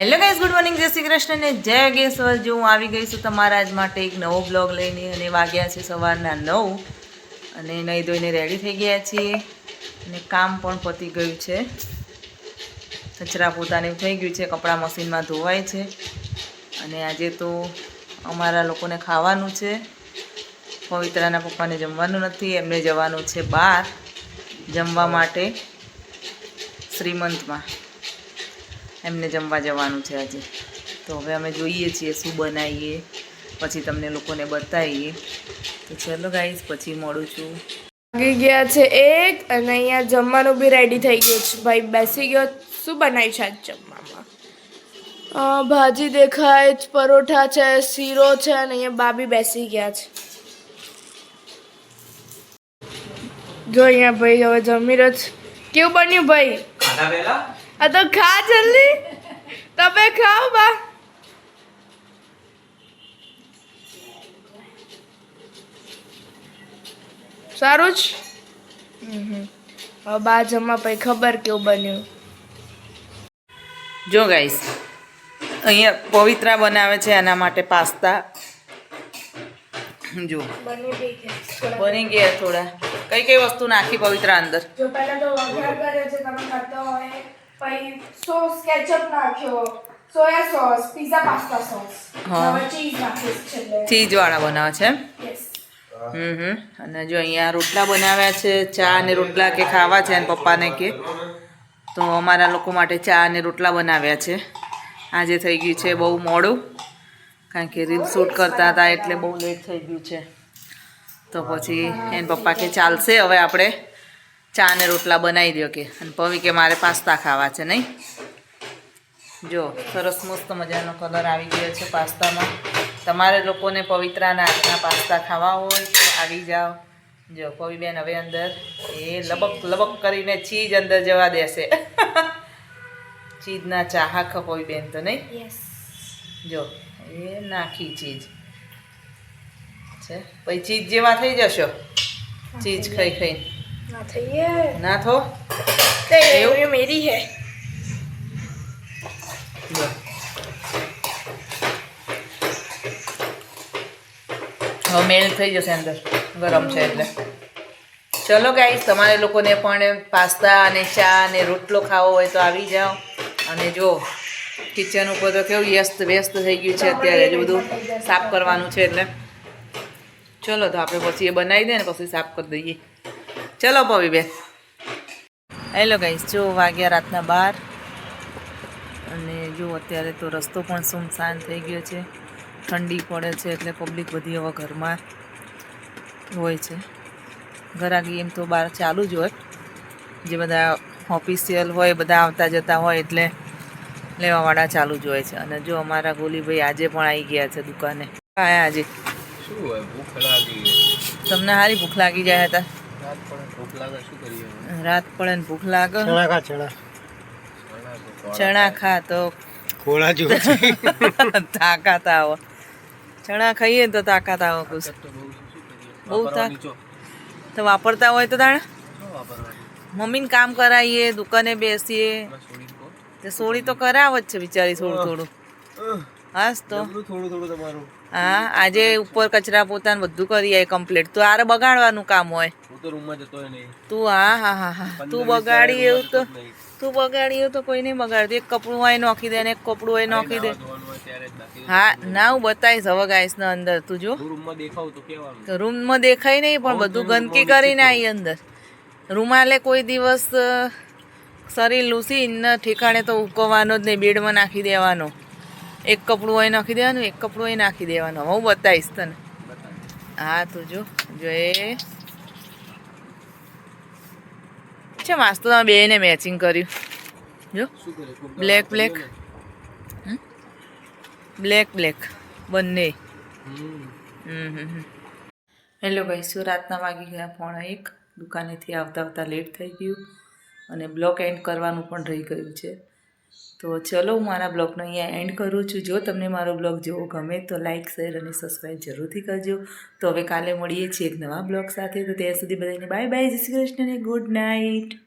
Hello guys good morning જય શ્રી કૃષ્ણ ને જય યોગેશ્વર જો હું આવી ગઈ છું તમારા જ માટે એક નવો બ્લોગ લઈને અને વાગ્યા છે સવારના નવ અને નહીં ધોઈને રેડી થઈ ગયા છીએ અને કામ પણ પતી ગયું છે. કચરા પોતાને થઈ ગયું છે, કપડાં મશીનમાં ધોવાય છે અને આજે તો અમારા લોકોને ખાવાનું છે. પવિત્રાના પપ્પાને જમવાનું નથી, એમને જવાનું છે બહાર જમવા માટે શ્રીમંતમાં. એમને જમવા જવાનું છે આજે. તો હવે અમે જોઈએ છીએ શું બનાવીએ પછી તમને લોકોને બતાવીએ. તો ચલો ગાઈશ પછી મળું છું. વાગી ગયા છે એક અને અહીંયા જમવાનું બી રેડી થઈ ગયું છે. ભાઈ બેસી ગયો શું બનાવ્યું છે આજ જમવામાં? ભાજી દેખાય છે પરોઠા છે શીરો છે અને અહીંયા બાબી બેસી ગયા છે. જો અહીંયા ભાઈ હવે જમી રહ્યો છે. કેવું બન્યું ભાઈ? આ તો ખા જલ્દી. તમે ખાઓ બા. સારું જ? હમ હમ. હવે બા જમવા પછી ખબર કેવું બન્યું. જો ગાઈસ અહીંયા પવિત્રા બનાવે છે એના માટે પાસ્તા. જો. બની ગયા થોડા. કઈ કઈ વસ્તુ નાખી પવિત્રા અંદર? જો પહેલા તો વઘાર કર્યો છે તમે કરતો હોય. પછી સોસ કેચઅપ નાખ્યો soya sauce pizza pasta sauce. હા. હવે ચીઝ છે ચીઝ વાળા બનાવે છે એમ? યસ હમ હમ. અને જો અહીંયા રોટલા બનાવ્યા છે ચા અને રોટલા કે ખાવા છે અને પપ્પાને કે. તો અમારા લોકો માટે ચા અને રોટલા બનાવ્યા છે. આજે થઈ ગયું છે બહુ મોડું કારણ કે રીલ શૂટ કરતા હતા એટલે બહુ લેટ થઈ ગયું છે. તો પછી એને પપ્પા કે ચાલશે હવે આપણે. ચા ને રોટલા બનાવી દો કે. અને પવી કે મારે પાસ્તા ખાવા છે નહીં? જો સરસ મસ્ત મજાનો કલર આવી ગયો છે પાસ્તામાં. તમારે લોકોને પવિત્રાના હાથના પાસ્તા ખાવા હોય તો આવી જાઓ. જો પવીબેન હવે અંદર એ લબક લબક કરીને ચીજ અંદર જવા દેશે. ચીજના ચાહક પવીબેન તો નહીં? જો એ નાખી ચીજ. છે? પછી ચીજ જેવા થઈ જશો? ચીજ ખાઈ ખાઈને. ના થઈએ ના થો તે એવું? ये मेरी है જો હવે મેલ થઈ જશે અંદર ગરમ છે એટલે ચલો ગાઈસ તમારે લોકોને પણ પાસ્તા અને ચા અને રોટલો ખાવો હોય તો આવી જાઓ અને જો કિચન ઉપર તો કેવું વ્યસ્ત વ્યસ્ત થઈ ગયું છે અત્યારે હજુ બધું સાફ કરવાનું છે એટલે ચલો તો આપણે પછી એ બનાવી દે ને પછી સાફ કરી દઈએ ચલો પવીબેન હેલો ગાઈસ જો વાગ્યા રાતના બાર અને જો અત્યારે તો રસ્તો પણ સુમસાન થઈ ગયો છે. ઠંડી પડે છે એટલે પબ્લિક બધી હવે ઘરમાં હોય છે. ઘરાગી એમ તો બહાર ચાલુ જ હોય. જે બધા ઓફિશિયલ હોય બધા આવતા જતા હોય એટલે લેવાવાળા ચાલુ જ હોય છે. અને જો અમારા ગોલીભાઈ આજે પણ આવી ગયા છે દુકાને. આયા આજે. શું હોય ભૂખ લાગી. તમને સારી ભૂખ લાગી જાય હતા? રાત પડે ભૂખ લાગે શું કરીએ રાત પડે ને ભૂખ લાગે. ચણા ખા ચણા. તો ખોરાક ચણા ખા તો ખોળા જો તાકાત આવો. ચણા ખાઈએ તો તાકાત આવો કુછ બહુ થાક. તો વાપરતા હોય તો તાણે મમ્મીને કામ કરાવીએ દુકાને બેસીએ. તે સોળી તો કરાવ જ છે બિચારી થોડું થોડું. હાસ તો. થોડું થોડું તમારું. હા આજે ઉપર કચરા પોતાને બધું કરી આય કમ્પ્લીટ તો આરે બગાડવાનું કામ હોય. હું તો રૂમમાં જતો નહીં. તું હા હા હા હા. તું બગાડી એવું તો. તું બગાડી એવું તો કોઈ નહીં બગાડતું. એક કપડું હોય નોખી દે ને એક કપડું હોય નોખી દે. હા ના હું બતાવીશ હવે ગાઈસ ને અંદર. તું જો. રૂમમાં દેખાવું તો કેવાનું. રૂમમાં દેખાય નહીં પણ બધું ગંદકી કરીને આવી અંદર. રૂમાલે કોઈ દિવસ શરીર લૂસીને ઠેકાણે તો ઉકવવાનો જ નહીં બેડમાં નાખી દેવાનો. એક કપડું હોય નાખી દેવાનું, એક કપડું અહીં નાખી દેવાનું. હું બતાવીશ તને. હા, તું જો જો એ. છે માસ્તો તમે બેને મેચિંગ કર્યું. જો. બ્લેક બ્લેક બ્લેક બ્લેક બંને. હેલો ભાઈ, શું રાતના વાગી ગયા? પોણા એક. દુકાનેથી આવતા આવતા લેટ થઈ ગયું. અને બ્લોક એન્ડ કરવાનું પણ રહી ગયું છે. તો ચલો હું મારા બ્લોગનો અહીંયા એન્ડ કરું છું. જો તમને મારો બ્લોગ જોવો ગમે તો લાઇક શેર અને સબસ્ક્રાઈબ જરૂરથી કરજો. તો હવે કાલે મળીએ છીએ એક નવા બ્લોગ સાથે. તો ત્યાં સુધી બધાને બાય બાય. જય શ્રી કૃષ્ણ અને ગુડ નાઇટ.